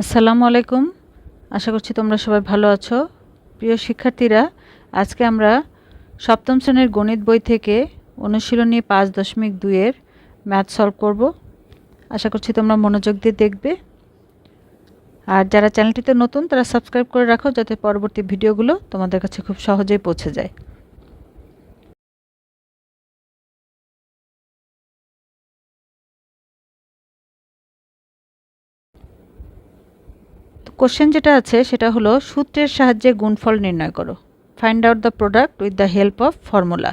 আসসালামু আলাইকুম। আশা করছি তোমরা সবাই ভালো আছো। প্রিয় শিক্ষার্থীরা, আজকে আমরা সপ্তম শ্রেণির গণিত বই থেকে অনুশীলনী পাঁচ দশমিক দুইয়ের ম্যাথ সলভ করব। আশা করছি তোমরা মনোযোগ দিয়ে দেখবে। আর যারা চ্যানেলটিতে নতুন, তারা সাবস্ক্রাইব করে রাখো যাতে পরবর্তী ভিডিওগুলো তোমাদের কাছে খুব সহজেই পৌঁছে যায়। কোশ্চেন যেটা আছে, সেটা হলো সূত্রের সাহায্যে গুণফল নির্ণয় করো। Find out the product with the help of formula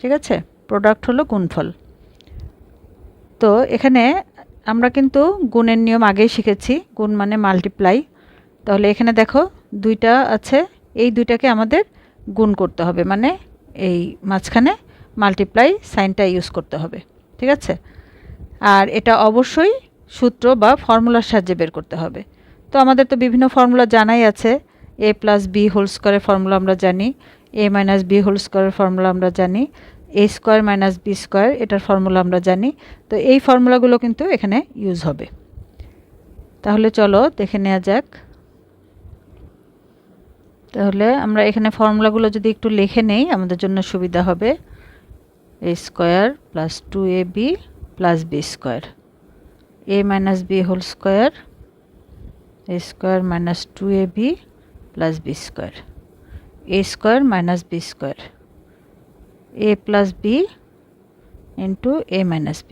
ঠিক আছে? প্রোডাক্ট হলো গুণফল। তো এখানে আমরা কিন্তু গুণের নিয়ম আগেই শিখেছি, গুণ মানে মাল্টিপ্লাই তাহলে এখানে দেখো, দুইটা আছে, এই দুইটাকে আমাদের গুণ করতে হবে মানে এই মাঝখানে মাল্টিপ্লাই সাইনটা ইউজ করতে হবে। ঠিক আছে? আর এটা অবশ্যই সূত্র বা ফর্মুলার সাহায্যে বের করতে হবে। তো আমাদের তো বিভিন্ন ফর্মুলা জানাই আছে। এ প্লাস বি হোল স্কোয়ারের ফর্মুলা আমরা জানি এ মাইনাস বি হোল স্কোয়ারের ফর্মুলা আমরা জানি A square minus B square এটার ফর্মুলা আমরা জানি। তো এই ফর্মুলাগুলো কিন্তু এখানে ইউজ হবে। তাহলে চলো দেখে নেওয়া যাক। তাহলে আমরা এখানে ফর্মুলাগুলো যদি একটু লিখে নেই, আমাদের জন্য সুবিধা হবে। A square plus two A B plus B square A minus B whole square a square minus 2ab plus b square. A square minus b square. A plus b into a minus b.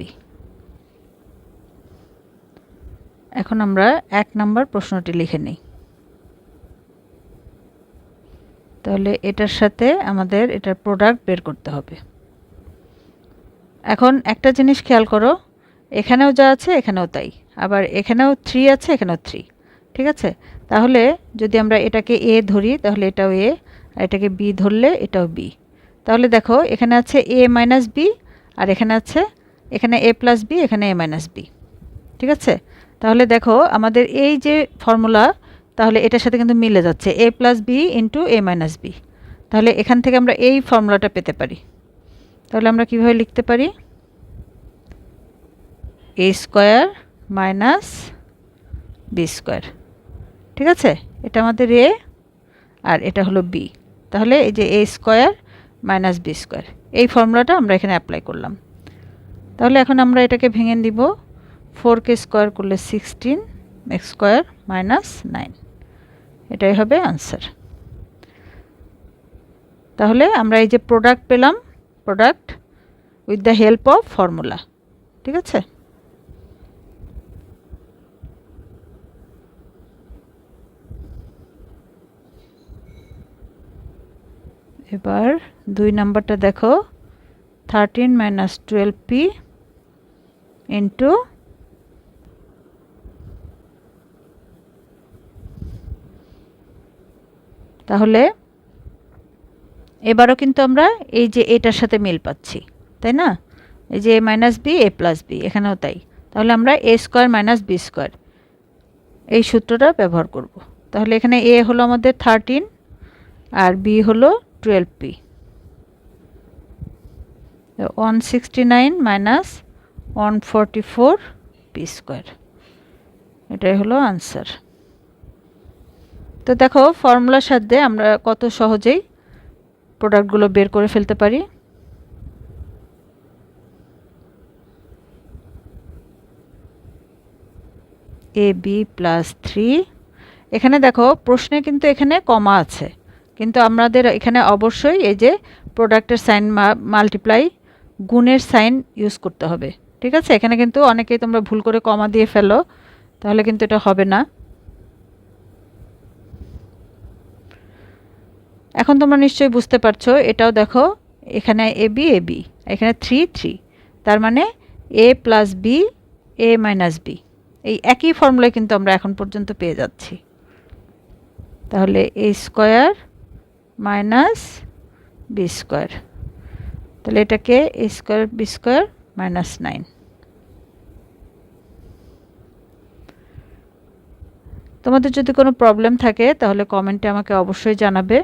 এখন আমরা এক নম্বর প্রশ্নটি লিখে নিই। তাহলে এটার সাথে আমাদের এটার প্রোডাক্ট বের করতে হবে। এখন একটা জিনিস খেয়াল করো, এখানেও যা আছে এখানেও তাই। আবার এখানেও থ্রি আছে, এখানেও থ্রি ঠিক আছে? তাহলে যদি আমরা এটাকে এ ধরি, তাহলে এটাও এ আর এটাকে বি ধরলে এটাও বি তাহলে দেখো, এখানে আছে এ মাইনাস বি আর এখানে আছে, এখানে এ প্লাস বি এখানে এ মাইনাস বি ঠিক আছে? তাহলে দেখো, আমাদের এই যে ফর্মুলা তাহলে এটার সাথে কিন্তু মিলে যাচ্ছে। A plus B into A minus B তাহলে এখান থেকে আমরা এই ফর্মুলাটা পেতে পারি। তাহলে আমরা কীভাবে লিখতে পারি? A square minus B square ঠিক আছে? এটা আমাদের এ আর এটা হলো বি তাহলে এই যে A square minus B square এই ফর্মুলাটা আমরা এখানে অ্যাপ্লাই করলাম। তাহলে এখন আমরা এটাকে ভেঙে দিব ফোর কে স্কোয়ার করলে sixteen X square minus nine এটাই হবে আনসার তাহলে আমরা এই যে প্রোডাক্ট পেলাম product with the help of formula ঠিক আছে? এবার দুই নাম্বারটা দেখো thirteen minus twelve P into তাহলে এবারও কিন্তু আমরা এই যে এটার সাথে মিল পাচ্ছি, তাই না? এই যে A minus B A plus B এখানেও তাই। তাহলে আমরা A square minus B square এই সূত্রটা ব্যবহার করব। তাহলে এখানে এ হলো আমাদের থার্টিন আর বি হলো twelve P one sixty nine minus one forty four P square এটাই হলো আনসার তো দেখো ফর্মুলার সাথে আমরা কত সহজেই প্রোডাক্টগুলো বের করে ফেলতে পারি? এ বি প্লাস থ্রি এখানে দেখো, প্রশ্নে কিন্তু এখানে কমা আছে। কিন্তু আমাদের এখানে অবশ্যই এই যে প্রোডাক্টের সাইন মাল্টিপ্লাই গুণের সাইন ইউজ করতে হবে। ঠিক আছে? এখানে কিন্তু অনেকেই তোমরা ভুল করে কমা দিয়ে ফেলো, তাহলে কিন্তু এটা হবে না। এখন তোমরা নিশ্চয়ই বুঝতে পারছ, এটাও দেখো, এখানে এ বি এ বি এখানে থ্রি থ্রি তার মানে A plus B A minus B এই একই ফর্মুলায় কিন্তু আমরা এখন পর্যন্ত পেয়ে যাচ্ছি। তাহলে A square minus B square তাহলে এটাকে A square B square minus nine তোমাদের যদি কোনো প্রবলেম থাকে, তাহলে কমেন্টে আমাকে অবশ্যই জানাবে।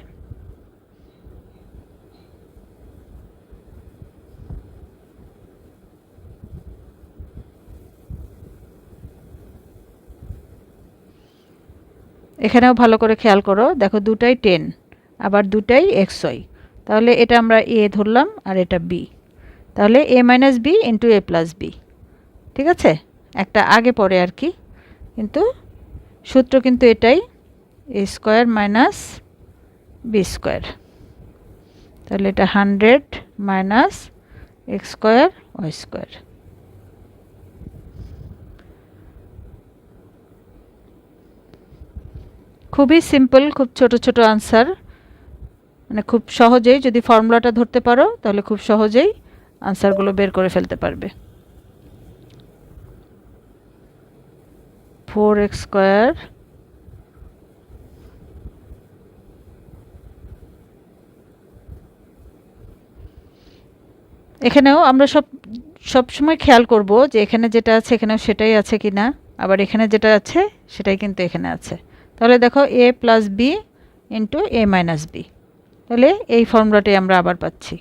এখানেও ভালো করে খেয়াল করো। দেখো দুটাই টেন আবার দুটাই এক্স ওয়াই তাহলে এটা আমরা এ ধরলাম আর এটা বি তাহলে A minus B into A plus B ঠিক আছে? একটা আগে পরে আর কি। কিন্তু সূত্র কিন্তু এটাই A square minus B square তাহলে এটা hundred minus X square Y square খুবই সিম্পল খুব ছোট ছোট আনসার মানে খুব সহজেই যদি ফর্মুলাটা ধরতে পারো, তাহলে খুব সহজেই আনসারগুলো বের করে ফেলতে পারবে। ফোর এক্স স্কোয়ার এখানেও আমরা সব সব সময় খেয়াল করব যে এখানে যেটা আছে এখানেও সেটাই আছে কি না, আবার এখানে যেটা আছে সেটাই কিন্তু এখানে আছে। তাহলে দেখো A plus B into A minus B তাহলে এই ফর্মুলাটাই আমরা আবার পাচ্ছি।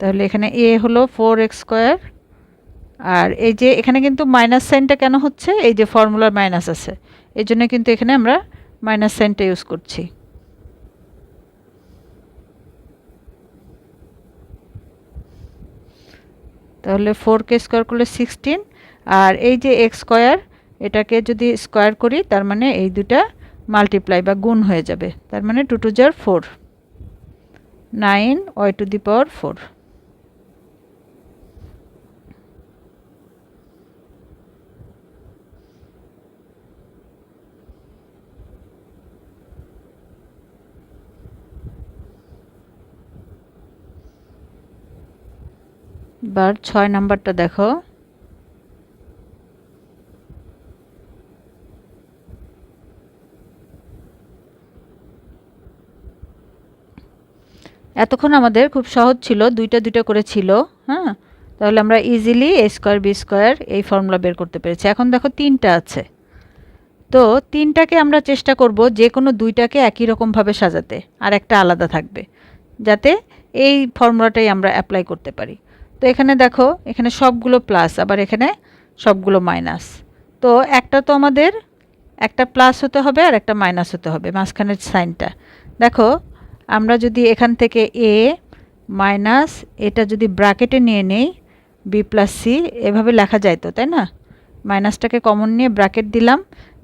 তাহলে এখানে এ হলো ফোর এক্স স্কোয়ার আর এই যে এখানে কিন্তু মাইনাস সাইনটা কেন হচ্ছে? এই যে ফর্মুলার মাইনাস আছে। এই জন্য কিন্তু এখানে আমরা মাইনাস সাইনটা ইউজ করছি। তাহলে ফোর কে স্কোয়ার করলে সিক্সটিন আর এই যে এক্স স্কোয়ার এটাকে যদি স্কোয়ার করি, তার মানে এই দুটা মাল্টিপ্লাই বা গুণ হয়ে যাবে। তার মানে two two jar four nine Y to the power four এবার ছয় নাম্বারটা দেখো। এতক্ষণ আমাদের খুব সহজ ছিল, দুইটা দুইটা করে ছিল হ্যাঁ? তাহলে আমরা easily A square B square এই ফর্মুলা বের করতে পেরেছি। এখন দেখো তিনটা আছে। তো তিনটাকে আমরা চেষ্টা করব যে কোনো দুইটাকে একই রকমভাবে সাজাতে, আর একটা আলাদা থাকবে, যাতে এই ফর্মুলাটাই আমরা অ্যাপ্লাই করতে পারি। তো এখানে দেখো, এখানে সবগুলো প্লাস আবার এখানে সবগুলো মাইনাস তো একটা তো আমাদের, একটা প্লাস হতে হবে আর একটা মাইনাস হতে হবে, মাঝখানের সাইনটা। দেখো আমরা যদি এখান থেকে এ মাইনাস এটা যদি ব্র্যাকেটে নিয়ে নেই বি প্লাস সি এভাবে লেখা যায় তো, তাই না? মাইনাসটাকে কমন নিয়ে ব্র্যাকেট দিলাম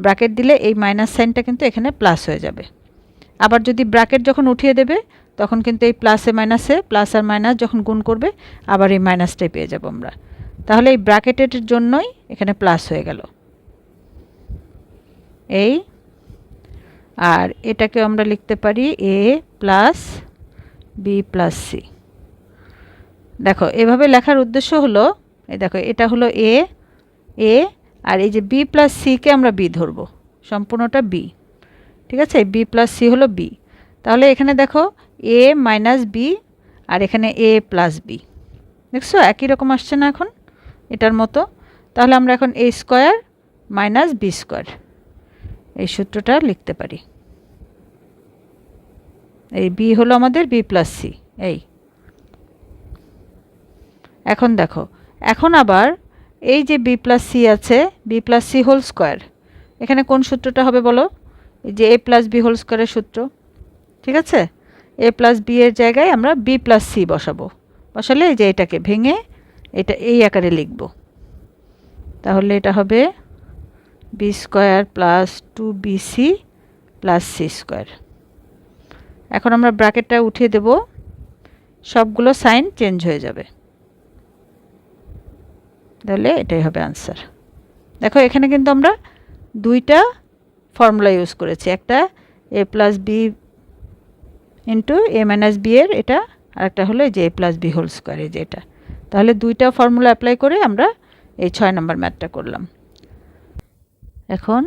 ব্র্যাকেট দিলে এই মাইনাস সাইনটা কিন্তু এখানে প্লাস হয়ে যাবে। আবার যদি ব্র্যাকেট যখন উঠিয়ে দেবে, তখন কিন্তু এই প্লাসে মাইনাসে প্লাস আর মাইনাস যখন গুণ করবে, আবার এই মাইনাসটাই পেয়ে যাব আমরা। তাহলে এই ব্র্যাকেটের জন্যই এখানে প্লাস হয়ে গেল। এই আর এটাকে আমরা লিখতে পারি A plus B plus C দেখো, এভাবে লেখার উদ্দেশ্য হলো, এই দেখো, এটা হলো এ এ আর এই যে বি প্লাস সিকে আমরা বি ধরবো, সম্পূর্ণটা বি ঠিক আছে? বি প্লাস সি হলো বি তাহলে এখানে দেখো এ মাইনাস বি আর এখানে এ প্লাস বি দেখছ? একই রকম আসছে না এখন, এটার মতো। তাহলে আমরা এখন A square minus B square এই সূত্রটা লিখতে পারি। এই বি হলো আমাদের বি প্লাস সি এই। এখন দেখো, এখন আবার এই যে বি প্লাস সি আছে B plus C whole square এখানে কোন সূত্রটা হবে বলো? এই যে এ প্লাস বি হোল স্কোয়ারের সূত্র, ঠিক আছে? এ প্লাস বি এর জায়গায় আমরা বি প্লাস সি বসাবো। বসালে এই যে এটাকে ভেঙে এটা এই আকারে লিখব। তাহলে এটা হবে B square plus two B C plus C square এখন আমরা ব্র্যাকেটটা উঠিয়ে দেব, সবগুলো সাইন চেঞ্জ হয়ে যাবে। তাহলে এটাই হবে আনসার দেখো, এখানে কিন্তু আমরা দুইটা ফর্মুলা ইউজ করেছি, একটা A plus B into A minus B এর এটা আরেকটা হলো যে A plus B whole square এই যে এটা। তাহলে দুইটা ফর্মুলা অ্যাপ্লাই করে আমরা এই ছয় নম্বর ম্যাথটা করলাম। এখন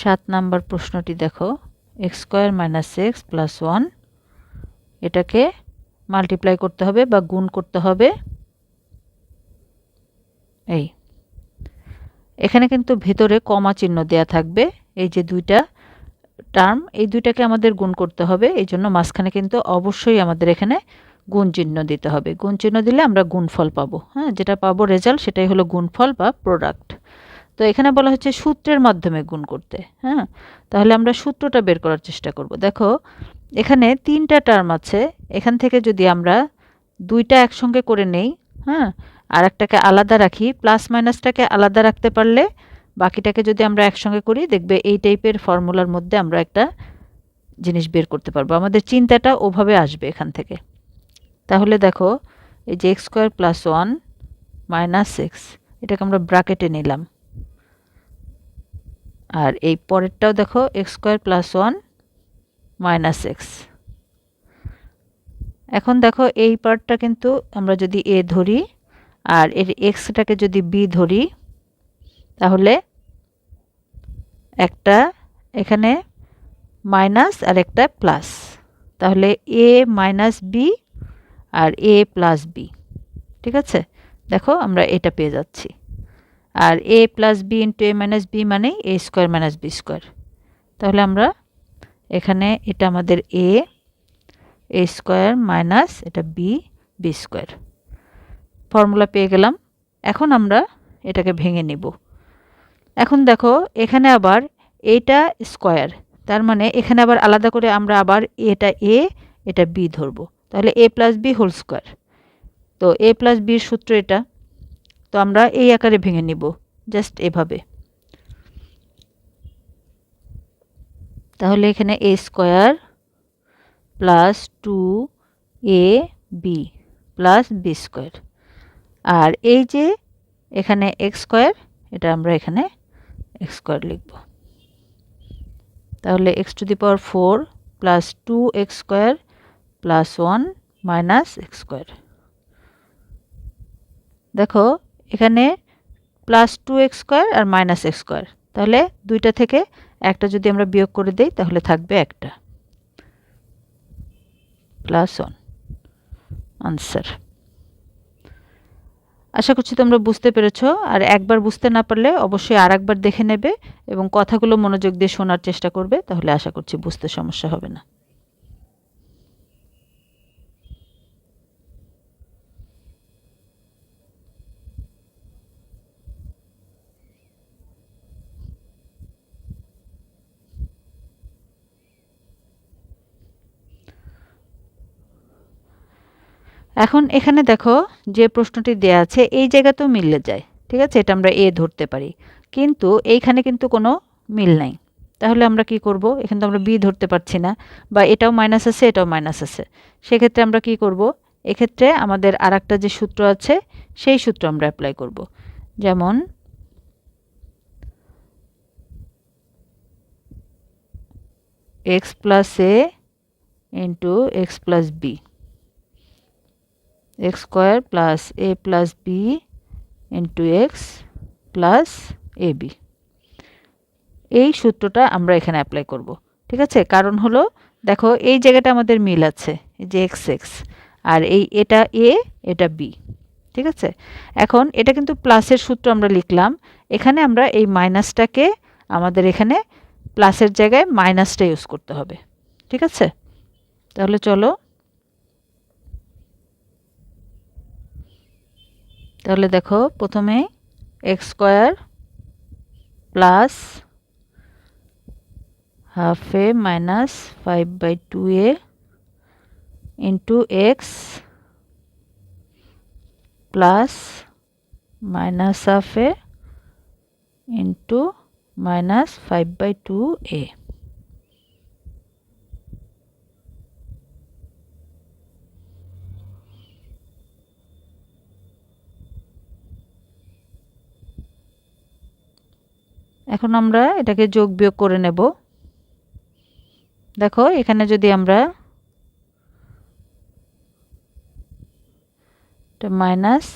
সাত নাম্বার প্রশ্নটি দেখো X square minus X plus one, এটাকে মাল্টিপ্লাই করতে হবে বা গুণ করতে হবে। এই। এখানে কিন্তু ভেতরে কমা চিহ্ন দেয়া থাকবে, এই যে দুইটা টার্ম এই দুইটাকে আমাদের গুণ করতে হবে, এই জন্য মাঝখানে কিন্তু অবশ্যই আমাদের এখানে গুণ চিহ্ন দিতে হবে। গুণ চিহ্ন দিলে আমরা গুণফল পাবো হ্যাঁ? যেটা পাবো রেজাল্ট সেটাই হলো গুণফল বা প্রোডাক্ট তো এখানে বলা হচ্ছে সূত্রের মাধ্যমে গুণ করতে হ্যাঁ? তাহলে আমরা সূত্রটা বের করার চেষ্টা করব। দেখো, এখানে তিনটা টার্ম আছে, এখান থেকে যদি আমরা দুইটা একসঙ্গে করে নেই হ্যাঁ আর একটাকে আলাদা রাখি প্লাস মাইনাসটাকে আলাদা রাখতে পারলে বাকিটাকে যদি আমরা একসঙ্গে করি, দেখবে এই টাইপের ফর্মুলার মধ্যে আমরা একটা জিনিস বের করতে পারব। আমাদের চিন্তাটা ওভাবে আসবে এখান থেকে। তাহলে দেখো, এই যে X square plus one minus six এটাকে আমরা ব্রাকেটে নিলাম। আর এই পরেরটাও দেখো X square plus one minus X এখন দেখো, এই পার্টটা কিন্তু আমরা যদি এ ধরি, আর এর এক্সটাকে যদি বি ধরি, তাহলে একটা এখানে মাইনাস আর একটা প্লাস তাহলে এ মাইনাস বি আর এ প্লাস বি ঠিক আছে? দেখো, আমরা এটা পেয়ে যাচ্ছি। আর A plus B into A minus B মানে A square minus B square তাহলে আমরা এখানে এটা আমাদের এ এ স্কোয়ার মাইনাস এটা বি বি স্কোয়ার ফর্মুলা পেয়ে গেলাম। এখন আমরা এটাকে ভেঙে নিব। এখন দেখো, এখানে আবার এটা স্কোয়ার তার মানে এখানে আবার আলাদা করে আমরা আবার এটা এ এটা বি ধরবো। তাহলে A plus B whole square তো এ প্লাস বির সূত্র এটা। তো আমরা এই আকারে ভেঙে নিব জাস্ট এভাবে। তাহলে এখানে A square plus two A B plus B square আর এই যে এখানে এক্স স্কোয়ার এটা আমরা এখানে এক্স স্কোয়ার লিখব। তাহলে X to the power four plus two X square plus one minus X square দেখো এখানে প্লাস টু এক্স স্কোয়ার আর মাইনাস এক্স স্কোয়ার তাহলে দুইটা থেকে একটা যদি আমরা বিয়োগ করে দিই, তাহলে থাকবে একটা। প্লাস ওয়ান আনসার আশা করছি তোমরা বুঝতে পেরেছ। আর একবার বুঝতে না পারলে অবশ্যই আর একবার দেখে নেবে এবং কথাগুলো মনোযোগ দিয়ে শোনার চেষ্টা করবে, তাহলে আশা করছি বুঝতে সমস্যা হবে না। এখন এখানে দেখো যে প্রশ্নটি দেয়া আছে, এই জায়গাতেও মিললে যায়, ঠিক আছে? এটা আমরা এ ধরতে পারি। কিন্তু এইখানে কিন্তু কোনো মিল নাই। তাহলে আমরা কি করব? এখানে তো আমরা বি ধরতে পারছি না, বা এটাও মাইনাস আছে, এটাও মাইনাস আছে। সেক্ষেত্রে আমরা কি করব? এক্ষেত্রে আমাদের আর যে সূত্র আছে, সেই সূত্র আমরা অ্যাপ্লাই করব। যেমন X plus A into X plus B X square plus A plus B into X plus A B এই সূত্রটা আমরা এখানে অ্যাপ্লাই করব, ঠিক আছে? কারণ হলো, দেখো, এই জায়গাটা আমাদের মিল আছে যে এক্স এক্স আর এই এটা এ এটা বি ঠিক আছে? এখন এটা কিন্তু প্লাসের সূত্র আমরা লিখলাম, এখানে আমরা এই মাইনাসটাকে আমাদের এখানে প্লাসের জায়গায় মাইনাসটা ইউজ করতে হবে, ঠিক আছে? তাহলে চলো তাহলে দেখো, প্রথমে X square plus half A minus five by two A into X plus minus half A into minus five by two A এখন আমরা এটাকে যোগ বিয়োগ করে নেব। দেখো, এখানে যদি আমরা minus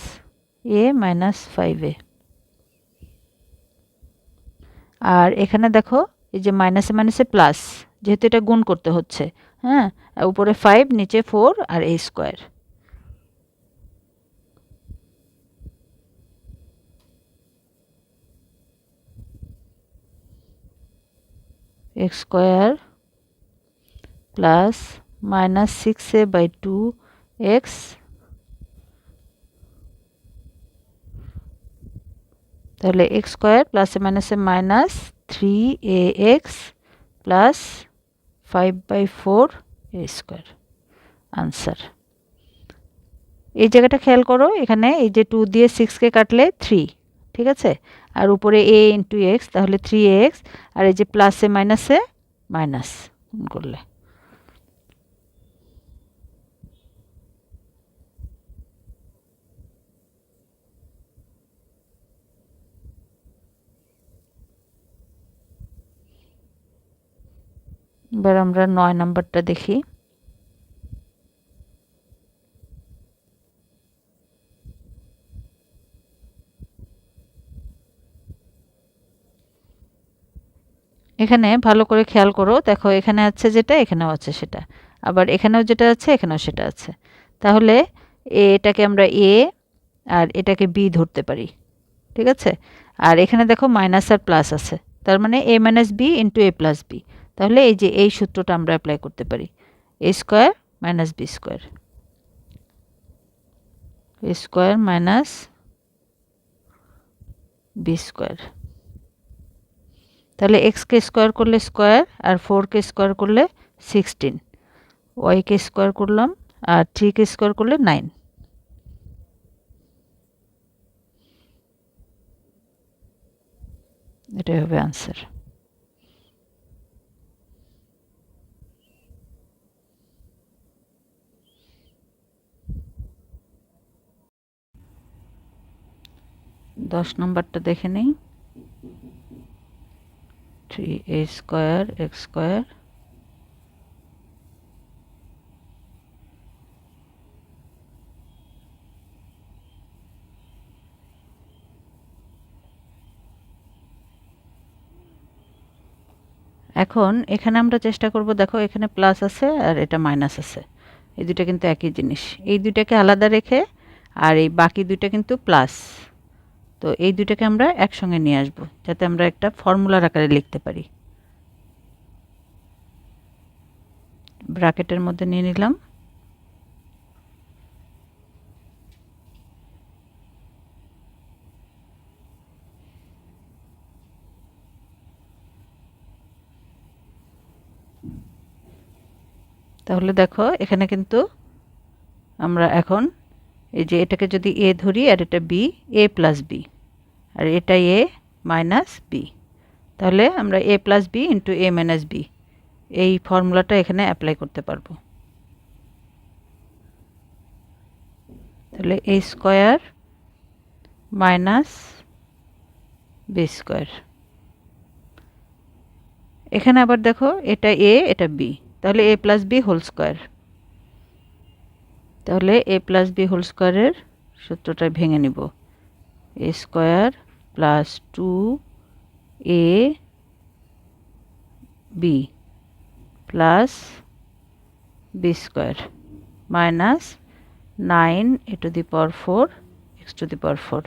A minus five A আর এখানে দেখো, এই যে মাইনাসে মাইনাসে প্লাস যেহেতু এটা গুণ করতে হচ্ছে হ্যাঁ? উপরে ফাইভ নিচে four R A square X square plus minus six A by two X তাহলে এক্স স্কোয়ার প্লাসে মাইনাসে minus three A X plus five by four A square answer এই জায়গাটা খেয়াল করো এখানে এই যে টু দিয়ে সিক্সকে কাটলে থ্রি ঠিক আছে আর উপরে এ ইন্টু এক্স তাহলে থ্রি এক্স আর এই যে প্লাসে মাইনাসে মাইনাস করলে। এবার আমরা নয় নাম্বারটা দেখি। এখানে ভালো করে খেয়াল করো। দেখো এখানে আছে যেটা, এখানেও আছে সেটা। আবার এখানেও যেটা আছে, এখানেও সেটা আছে। তাহলে এটাকে আমরা এ আর এটাকে বি ধরতে পারি। ঠিক আছে? আর এখানে দেখো মাইনাস আর প্লাস আছে। তার মানে A minus B into A plus B তাহলে এই যে এই সূত্রটা আমরা অ্যাপ্লাই করতে পারি। A square minus B square square minus B square তাহলে এক্সকে স্কোয়ার করলে স্কোয়ার আর ফোরকে স্কোয়ার করলে সিক্সটিন ওয়াইকে স্কোয়ার করলাম আর থ্রিকে স্কোয়ার করলে নাইন এটাই হবে আনসার দশ নম্বরটা দেখে নিই। Three A square X square এখন এখানে আমরা চেষ্টা করব, দেখো এখানে প্লাস আছে আর এটা মাইনাস আছে। এই দুটা কিন্তু একই জিনিস। এই দুটাকে আলাদা রেখে আর এই বাকি দুইটা কিন্তু প্লাস তো এই দুইটাকে আমরা একসঙ্গে নিয়ে আসব, যাতে আমরা একটা ফর্মুলার আকারে লিখতে পারি। ব্র্যাকেটের মধ্যে নিয়ে নিলাম। তাহলে দেখো, এখানে কিন্তু আমরা এখন এই যে এটাকে যদি এ ধরি আর এটা বি এ প্লাস বি আর এটা এ মাইনাস বি তাহলে আমরা A plus B into A minus B এই ফর্মুলাটা এখানে অ্যাপ্লাই করতে পারব। তাহলে A square minus B square এখানে আবার দেখো এটা এ এটা বি তাহলে A plus B whole square তাহলে এ প্লাস বি হোল স্কোয়ারের সূত্রটা ভেঙে নিব। A square plus two A B plus B square minus nine A to the power four X to the power four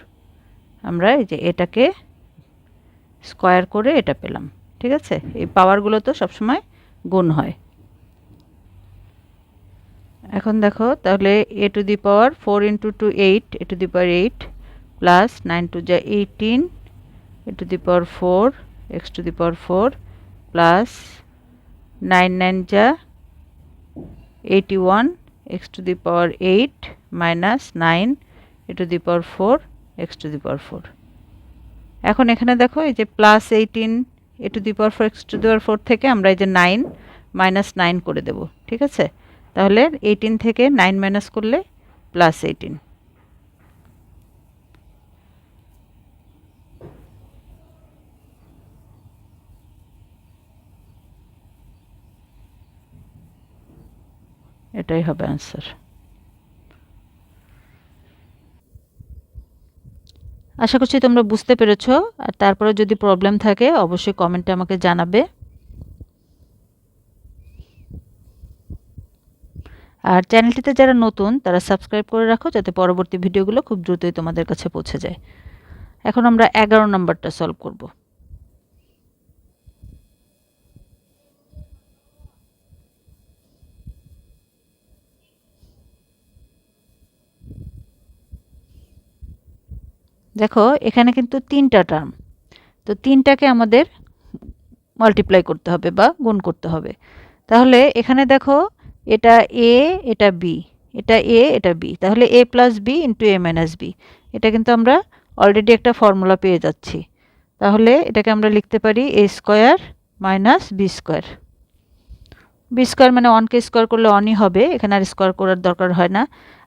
আমরা এই যে এটাকে স্কোয়ার করে এটা পেলাম, ঠিক আছে? এই পাওয়ারগুলো তো সবসময় গুণ হয়। এখন দেখো তাহলে A to the power four into two eight A to the power eight plus nine two যা eighteen A to the power four X to the power four plus nine nine যা eighty one X to the power eight minus nine A to the power four X to the power four এখন এখানে দেখো এই যে plus eighteen A to the power four X to the power four থেকে আমরা এই যে nine minus nine করে দেব ঠিক আছে তাহলে এইটিন থেকে নাইন মাইনাস করলে প্লাস এইটিন এটাই হবে আনসার আশা করছি তোমরা বুঝতে পেরেছ, আর তারপরে যদি প্রবলেম থাকে, অবশ্যই কমেন্টে আমাকে জানাবে। আর চ্যানেলটিতে যারা নতুন, তারা সাবস্ক্রাইব করে রাখো যাতে পরবর্তী ভিডিওগুলো খুব দ্রুতই তোমাদের কাছে পৌঁছে যায়। এখন আমরা এগারো নম্বরটা সলভ করব। দেখো, এখানে কিন্তু তিনটা টার্ম তো তিনটাকে আমাদের মাল্টিপ্লাই করতে হবে বা গুণ করতে হবে। তাহলে এখানে দেখো এটা এ এটা বি এটা এ এটা বি তাহলে A plus B into A minus B এটা কিন্তু আমরা অলরেডি একটা ফর্মুলা পেয়ে যাচ্ছি, তাহলে এটাকে আমরা লিখতে পারি A square minus B square B square মানে ওয়ানকে স্কোয়ার করলে অনই হবে, এখানে আর স্কোয়ার করার দরকার হয় না,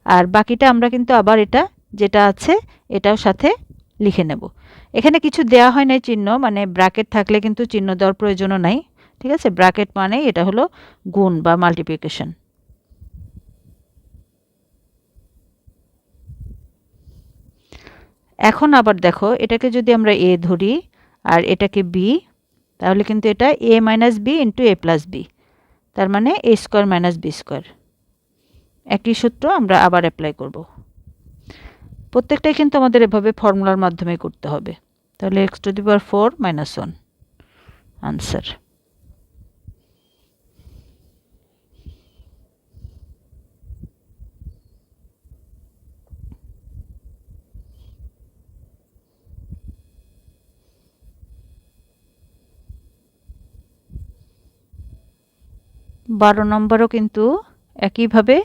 আর বাকিটা আমরা কিন্তু আবার এটা যেটা আছে এটাও সাথে লিখে নেব, এখানে কিছু দেয়া হয় নাই চিহ্ন মানে ব্র্যাকেট থাকলে কিন্তু চিহ্ন দেওয়ার প্রয়োজনও নাই ঠিক আছে? ব্র্যাকেট মানেই এটা হলো গুণ বা মাল্টিপ্লিকেশন এখন আবার দেখো, এটাকে যদি আমরা এ ধরি আর এটাকে বি তাহলে কিন্তু এটা A minus B into A plus B তার মানে A square minus B square একই সূত্র আমরা আবার অ্যাপ্লাই করব। প্রত্যেকটাই কিন্তু আমাদের এভাবে ফর্মুলার মাধ্যমে করতে হবে। তাহলে X to the power four minus one answer বারো নম্বরও কিন্তু একইভাবে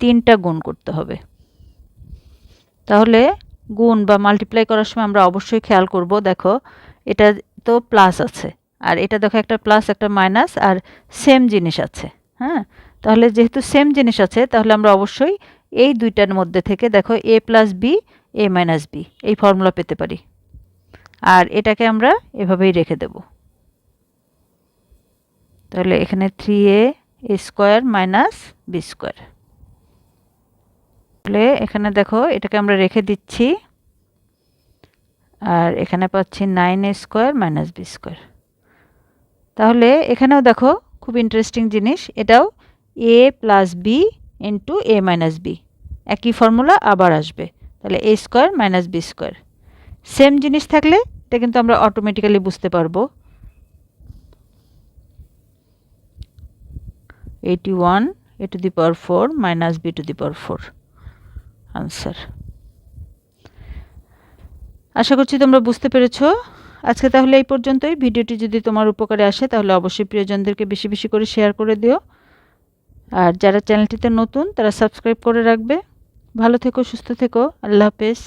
তিনটা গুণ করতে হবে। তাহলে গুণ বা মাল্টিপ্লাই করার সময় আমরা অবশ্যই খেয়াল করব, দেখো এটা তো প্লাস আছে, আর এটা দেখো একটা প্লাস একটা মাইনাস আর সেম জিনিস আছে হ্যাঁ? তাহলে যেহেতু সেম জিনিস আছে, তাহলে আমরা অবশ্যই এই দুইটার মধ্যে থেকে দেখো A plus B A minus B এই ফর্মুলা পেতে পারি। আর এটাকে আমরা এভাবেই রেখে দেব। তাহলে এখানে three A square minus B square তাহলে এখানে দেখো, এটাকে আমরা রেখে দিচ্ছি। আর এখানে পাচ্ছি nine A square minus B square তাহলে এখানেও দেখো, খুব ইন্টারেস্টিং জিনিস, এটাও A plus B into A minus B একই ফর্মুলা আবার আসবে। তাহলে A square minus B square same জিনিস থাকলে এটা কিন্তু আমরা অটোমেটিক্যালি বুঝতে পারব। Eighty one A to the power four minus B to the power four answer আশা করছি তোমরা বুঝতে পেরেছ। আজকে তাহলে এই পর্যন্তই। ভিডিওটি যদি তোমার উপকারে আসে, তাহলে অবশ্যই প্রিয়জনদেরকে বেশি বেশি করে শেয়ার করে দিও। আর যারা চ্যানেলটিতে নতুন, তারা সাবস্ক্রাইব করে রাখবে। ভালো থেকো, সুস্থ থেকো। আল্লাহ হাফেজ।